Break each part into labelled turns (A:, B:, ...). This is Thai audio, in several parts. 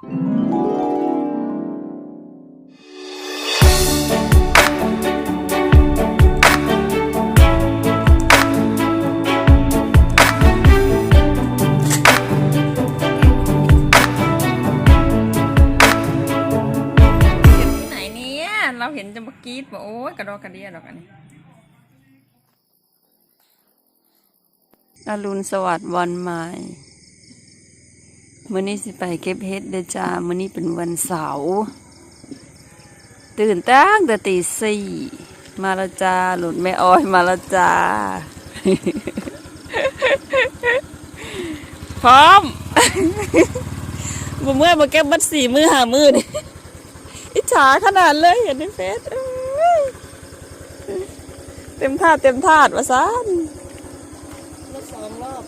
A: เห็นที่ไหนเนี่ยเราเห็นจะมากรีดบอกโอ้ยกระดอกกระเดียดอกอันนี้อรุณสวัสดิ์วันใหม่ มื้อนี้สิไปเก็บเฮ็ดเด้อจ้ามื้อนี้เป็นวันเสาร์ตื่นตั้งแต่ตีสี่มาและจ้าหลุดแม่อ้อยมาและจ้า พร้อมบ่เมื่อมาเก็บบัดสี่มือหามือนี่อิจฉาขนาดเลยเห็นในเฟซเอ้ยเต็มท่าตุเต็มธาตุวะซาน
B: รถสองรอบ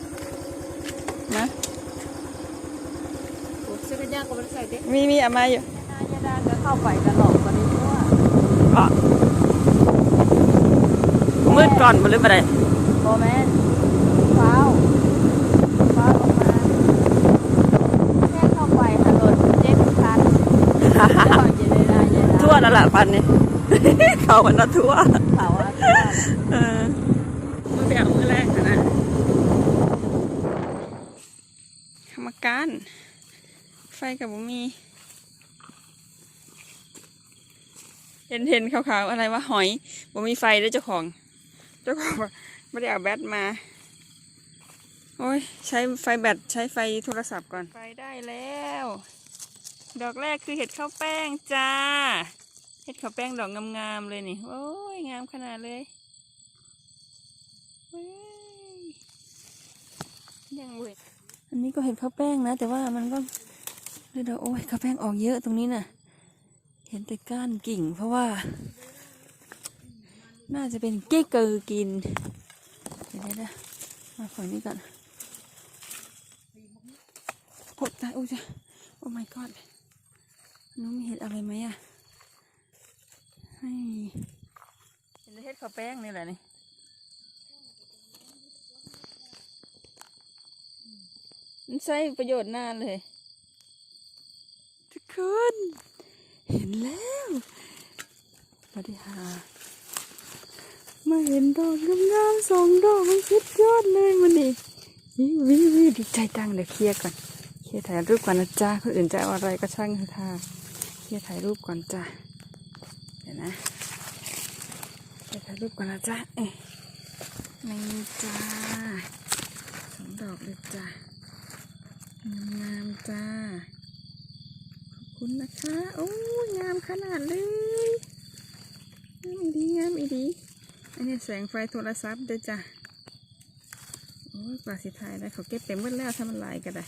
A: นะ
B: โอ้เสื้อ ก็ไม่ใส่เด็ก
A: มีมีเอามาอยู่
B: นายดาจะเข้าไปตลอดวันนี้เพราะว่า
A: อะมืดก่อนบ่เลยบ่ได้
B: โบแมนฟ้าวฟ้าวออกมาแค่เข้าไปถนนเจ็ดคันก่อนจะได้ได้ได้
A: ทั่วแล้วล่ะพันนี้เขามันน่ะทั่ว
B: เขาว่าทั่ว
A: เออมือเดียวมือแรกนะกรรมการ กับบ่มี เห็นเห็นขาวๆอะไรวะหอยบ่มีไฟด้วยเจ้าของ เจ้าของบอกไม่ได้เอาแบตมา โอ้ยใช้ไฟแบตใช้ไฟโทรศัพท์ก่อน ไฟได้แล้ว ดอกแรกคือเห็ดข้าวแป้งจ้า เห็ดข้าวแป้งดอกงามๆเลยนี่ โอ้ยงามขนาดเลยเว้ยยังเว้ยอันนี้ก็เห็ดข้าวแป้งนะ แต่ว่ามันก็ เดี๋ยวโอ้ยข้าแป้งออกเยอะตรงนี้น่ะ เห็นแต่ก้านกิ่ง เพราะว่า น่าจะเป็นเก้เกอร์กิน เดี๋ยวเดี๋ยวมาฝั่งนี้ก่อนโอ้ตายโอ้ยจ้ะโอ้ my god น้องมีเห็ดอะไรไหมอะให้เห็นเห็ดข้าวแป้งนี่แหละนี่มันใช้ประโยชน์นานเลย คนเห็นแล้วปฏิหา มาเห็นดอกงามๆสองดอกมันสุดยอดเลยมันนี่วิววิวิดีใจจังเดี๋ยวเคลียร์ก่อนเคลียร์ถ่ายรูปก่อนนะจ้าคนอื่นจะเอาอะไรก็ช่างเถอะค่ะเคลียร์ถ่ายรูปก่อนจ้าเดี๋ยวนะเคลียร์ถ่ายรูปก่อนนะจ้าเอ๊ะนี่จ้าสองดอกเลยจ้างามๆจ้า คุณนะคะ โอ้ยงามขนาดเลย งามอีดีงามอีดี อันนี้แสงไฟโทรศัพท์เด้อจ้ะ โอ้ยกว่าสิถ่ายได้เขาเก็บเต็มหมดแล้วถ้ามันลายก็ได้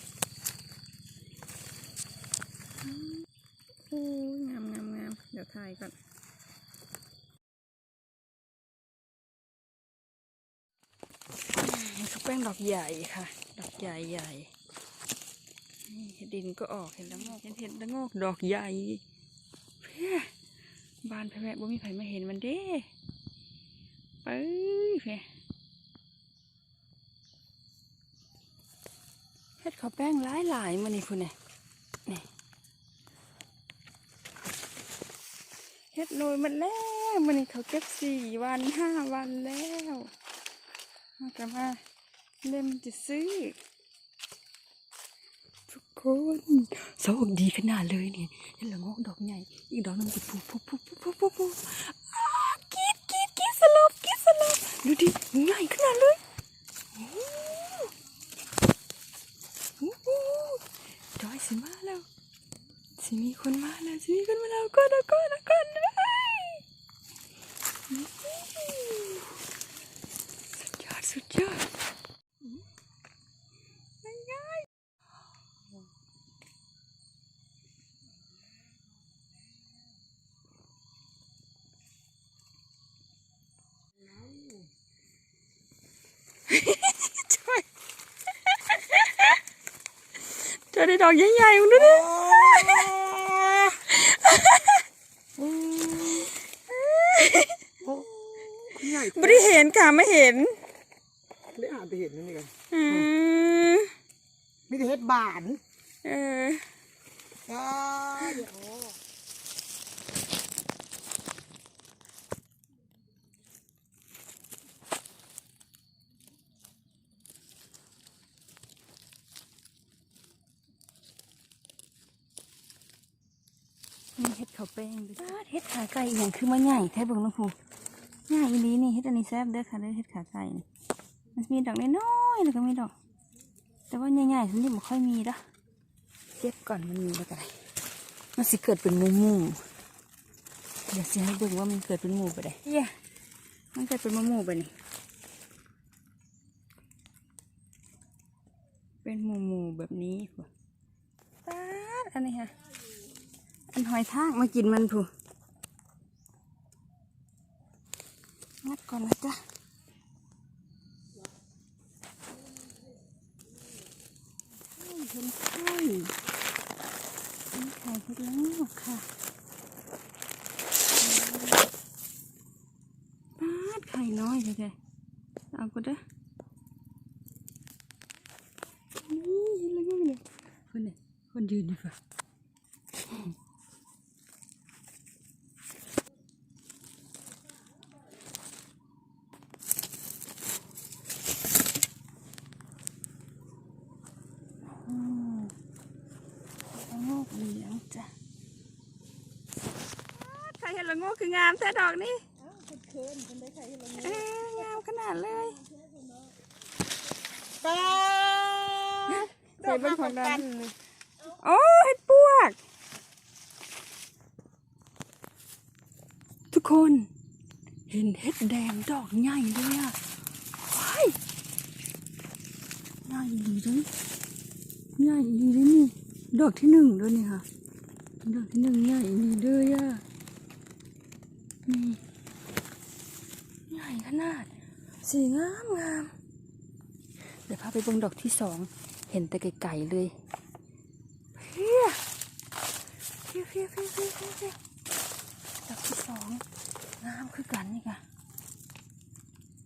A: โอ้ยงามงามงามเดี๋ยวถ่ายก่อนแป้งดอกใหญ่ค่ะ ดอกใหญ่ใหญ่ ดดินก็ออกเห็นล้วงอกเห็นเห็ดแล้วงอกดอกใหญ่เพื่อบานแพ่บ่มีไผมาเห็นมันเด้ไปเพื่อเห็ดขาวแป้งหลายหลายๆมันนี่คุณเนี่ยนี่เห็ดโรยมันแล้วมันนี่เขาเก็บสี่วันห้าวันแล้วมาจะมาเล่มจะซื้อ คนโชคดีขนาดเลยนี่ยเห็นละงอกดอกใหญ่ อีกดอกนึงจะปุ๊บปุ๊บปุ๊บปุ๊บปุ๊บปุ๊บอ้ากรีดกรีดกรีดสลบกรีดสลบดูดิใหญ่ขนาดเลยโอ้โหจอยสิมาแล้วสิมีคนมาแล้วสิมีคนมาแล้วก่อนนะก่อนนะก่อนนะสุดยอดสุดยอดง่ายๆ ช่วยเจอได้ดอกใหญ่ๆมึงดูดิไม่ได้เห็นค่ะไม่เห็น
C: ได้อ่านไปเห็นนั่นนี่กัน
A: อืม
C: มีแต่เฮ็ดบาน
A: เออ
C: อ่าเดี๋ยว
A: นี่เฮ็ดข้าวแป้งด้วยเฮ็ดขาไก่อหย่างคือมาใหญ่แท้เบิ่งน้องผูใหญ่อีหลีนี่เฮ็ดอันนี้แซ่บเด้อค่ะเด้อเฮ็ดขาไก่นี่มันมีดอกน้อยๆแล้วก็มีดอก แต่ว่าใหญ่ๆฉันนี่บ่ค่อยมีเด้อเก็บก่อนมันมีแล้วก็ได้มันสิเกิดเป็นหมู่หมู่ๆเดี๋ยวสิให้เบิ่งว่ามันเกิดเป็นหมู่ไปได้เฮียมันเกิดเป็นหมู่หมู่ๆไปนี่เป็นหมู่หมู่ๆแบบนี้ค่ะป๊าดอันนี้ค่ะ อยทากมากินมันผู้งัดก่อนนะจ๊ะเฮ้ยเห็นไข่ไข่เห็ดแล้วค่ะปาดไข่น้อยเลยเอาก็ได้อนี่เห็นแล้วงอกเลยคนเนี่ยคนยืนดีกว่า ละโงกเหลืองจ้ะใครเห็นละโงกคืองามแท้ดอกนี่เอ้ยงามขนาดเลย
C: ป้า
A: ใส่เบิ้งของดำโอ้เห็ดปวก ทุกคน เห็นเห็ดแดงดอกใหญ่เลยอะว้ายใหญ่ดีเลยใหญ่ดีเลยนี่ ดอกที่หนึ่งด้วยนี่ค่ะ ดอกที่หนึ่งใหญ่ดีเลยอะนี่ใหญ่ขนาด สีงามงาม เดี๋ยวพาไปเบิ่งดอกที่สอง เห็นแต่ไกลๆเลยเพี้ยเพี้ยเพี้ยเพี้ยเพี้ยเพี้ยดอกที่สองงามคือกันนี่ค่ะ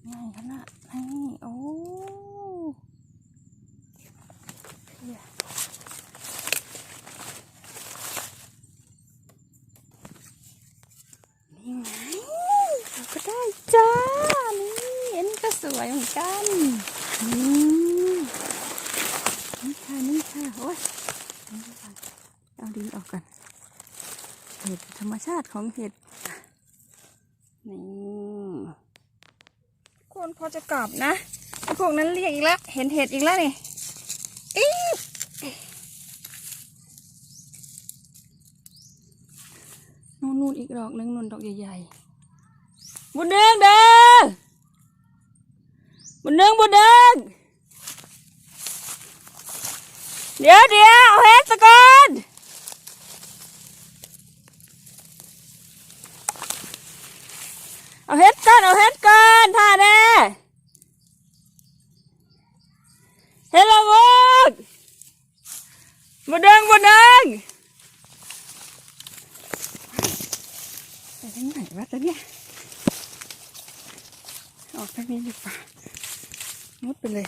A: ง่ายขนาดนี้โอ้เพี้ยนี่ไงเราก็ได้จ้า นี่อันนี้ก็ส วยเหมือนกันอืมนี่ค่ะนี่ค่ะโอ้ยเอาดินออกกันเห็ดธรรมชาติของเห็ดนี่คนพอจะกลับนะพวกนั้นเรียกอีกแล้ว เห็นเห็ดอีกแล้วนี่อีนู่นนู่นอีกดอกหนึงนู่นดอกใหญ่ๆบุญเด้งเด้อ บุญเนืองบุญเนืองเดี๋ยวเดี๋ยวเอาเฮ็ดสะก่อนเอาเฮ็ดก่อนเอาเฮ็ดก่อนท่าแน่เฮ็ดละมุกบุญเนืองบุญเนืองไปทางไหนวะจ๊ะเนี่ยออกทางนี้ดีกว่า มุดไปเลย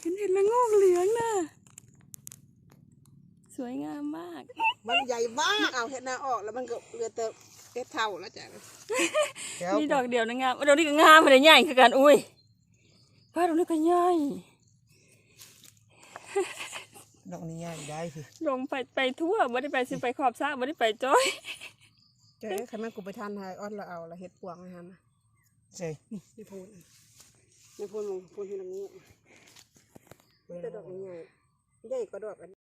A: เห็นเห็นละโงกเหลืองน่ะ สวยงามมาก
C: มันใหญ่มาก เอาเห็ดหน้าออกแล้วมันก็เหลือแต่เห็ดเท่าแล้วจ้ะเดี๋ยว
A: มีดอกเดียวนะงามดอกนี้ก็งามมาเลยใหญ่คือกัน อุ้ยป้าดอกนี้ก็ใหญ่
C: ดอกนี้ใหญ่ได้สิ
A: ลงไปไปทั่วไม่ได้ไปสิไปขอบสระไม่ได้ไปจ้อย
C: เจ๊คันแม่กูไปทานไทยออดเราเอาละเห็ดปวงนะฮะนะใช่นี่นี่พูนนี่พูนลงพูนที่ตรงนี้แต่ดอกนี้ใหญ่ใหญ่กว่าดอกอันนี้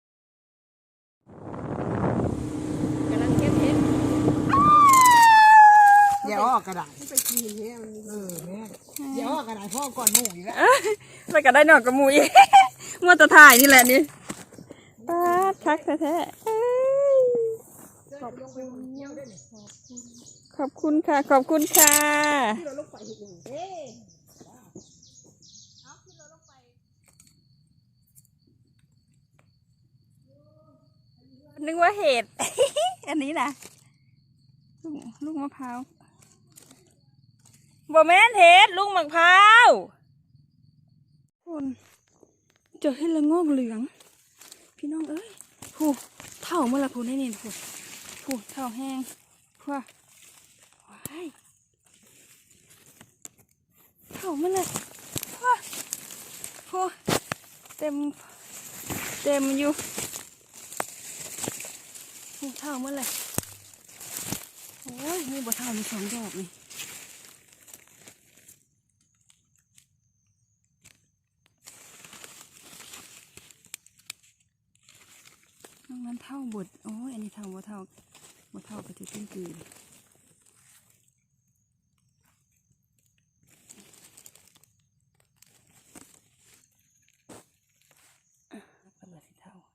A: กำลังเก็บเห็ด
C: อย่าออกกระดาษไปกินเนี่ยมันเออแม่อย่าออกกระดาษพ่อก่อนหนูอีกแล้ว
A: แล้วก็ได้หนอกกระมูอีกมัวแตะถ่ายนี่แหละนี่ป้าด คักแท้ๆเอ้ย
C: ขอบคุณเงี้ยวได้เลย
A: ขอบคุณค่ะ ขอบคุณค่ะ
C: ที่เราลงไปอีกหนึ่งเอ๊ะ
A: นึกว่าเห็ด อันนี้นะลูกลูกมะพร้าวบบ่แม่นเห็ดลุงมะพร้าวคนเจอเห็ดละโงอกเหลือง พี่น้องเอ้ย ผู้เท่าเมื่อละผู้นี่นี่ผู้ผู้เท่าแห้งผู้ว้ายเท่าเมื่อละผู้ผู้เต็ม เต็มอยู่ผู้เท่าเมื่อละโอ้ยนี่บ่เท่ามีสองดอกนี่ น้องนั้น เท่าบดโอ้ยอันนี้เท่าบ่เท่าบ่เท่าก็จะตื้นกืนอะแล้วก็เหลือสิเท่าอะ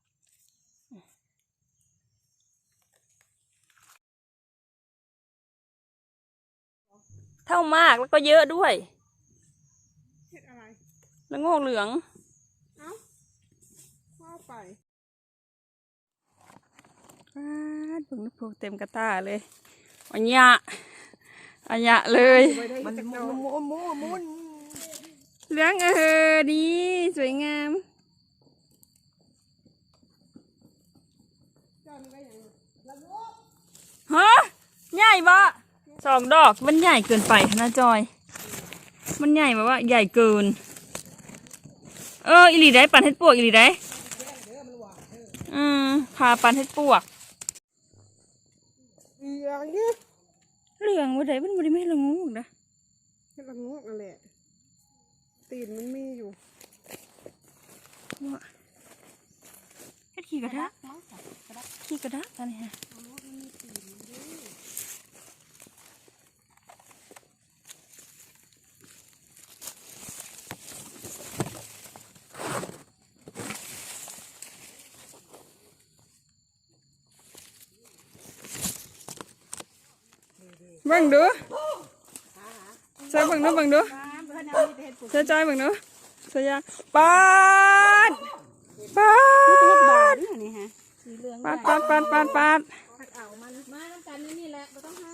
A: เท่ามากแล้วก็เยอะด้วย
C: เห็ดอะไร
A: แล้วโงอกเหลือง
C: เอ้าเข้าไป
A: ปาดเบิ่งนกพูเต็มกระตาเลยอันยะอันยะเลย
C: ไปได้มันมุนมุนมุนมุน
A: เหลืองเออดีสวยงาม
C: เจ้านี่ได้ยังละโงก
A: ฮะใหญ่บ่สองดอกมันใหญ่เกินไปนะจอย มันใหญ่แบบว่า ใหญ่เกิน เอออีหลีได้ปันเฮ็ดปวกอีหลีได้อืมพาปันเฮ็ดปวก
C: อีอย่างนี้
A: เหลืองบ่ได้มันบ่ได้ไม่ละงูนะ
C: เห็ดละโงกนั่นแหละตีนมันมีอยู่
A: ว่าเฮ็ดขี้กระทะขี้กระทะอันนี้ฮะ บิ่งดูใส่บิ่งดูบิ่งดูใส่จอยเบิ่งดูใส่ยาปาดปาด
B: บาน
A: ปาดปาดปาดปาดปาด
B: เอามันมาน้ำกันนี่แหละไม่ต้องห้า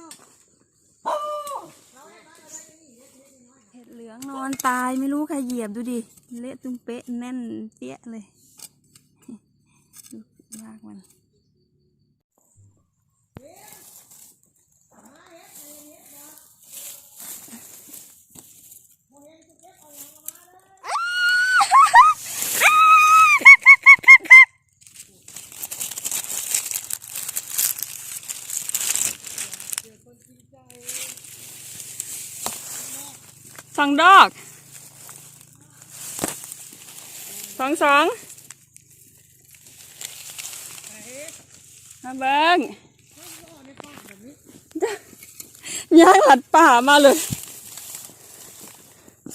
A: เห็ดเหลืองนอนตายไม่รู้ใครเหยียบดูดิ เละตุ้มเป๊ะแน่นเปี้ยเลย ดูยากมัน สองดอกสองสองมาเบิ้งย้ายหลัดป่ามาเลย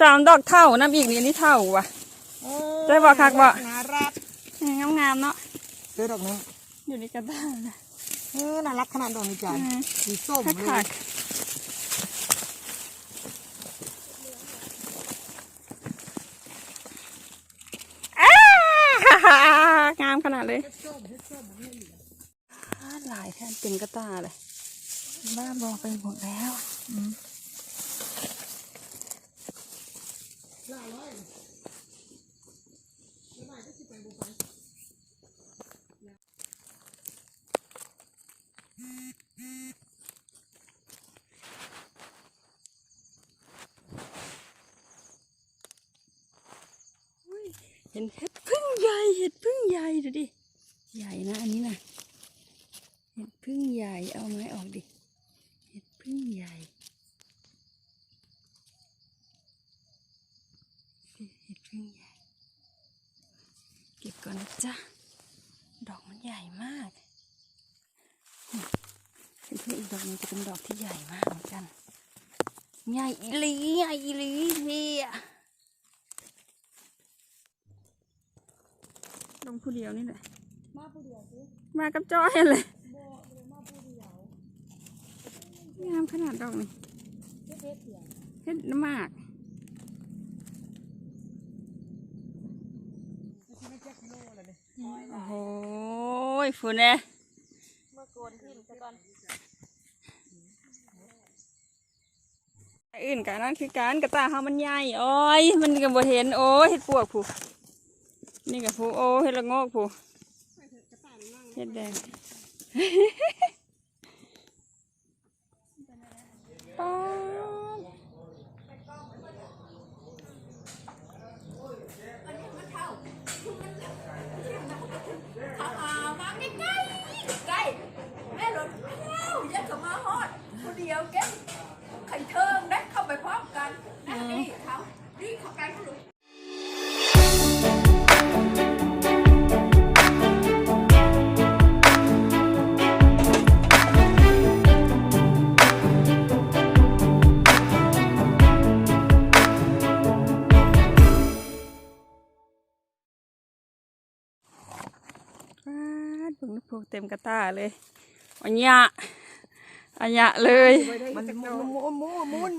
A: สามดอกเท่าน้ำอีกนี่นี่เท่าว่ะได้บ่คักบ่
C: น่ารัก
A: งามงามๆเนาะ
C: เจอดอกนึง
A: อยู่ในกระดานนะ
C: เออน่ารักขนาดดอกนี้จ้ะสีส้ม
A: คัก
C: เล
A: คั
C: ย
A: กอ้างามขนาดเลยอ่าหลายแทนเต็มกระตาเลยบ้าบอไปหมดแล้วอืมเห็นเห็ดพึ่งใหญ่ เห็ดพึ่งใหญ่ดูดิ ใหญ่นะอันนี้นะเห็ดพึ่งใหญ่เอาไม้ออกดิ ลงผู้เดียวนี่แหละ
B: มาผู้เดียวสิ
A: มากับจ้อยเลยงามขนาดดอกนี่
B: เฮ็ด
A: มากโอ้โหฝุ่นแน่
B: เมื่อโกนขึ้นซะก่อน
A: อื่นกันนั้นคือการกระตาเขามันใหญ่ โอ้ย มันก็บ่เห็น โอ้ยเห็ดปวกผู นี่กับผู้โอ้เฮ็ดละงอกผู้เฮ็ดแดงป้ ตาเลยอันยะอันยะเลย
C: มันมุนมุนมุน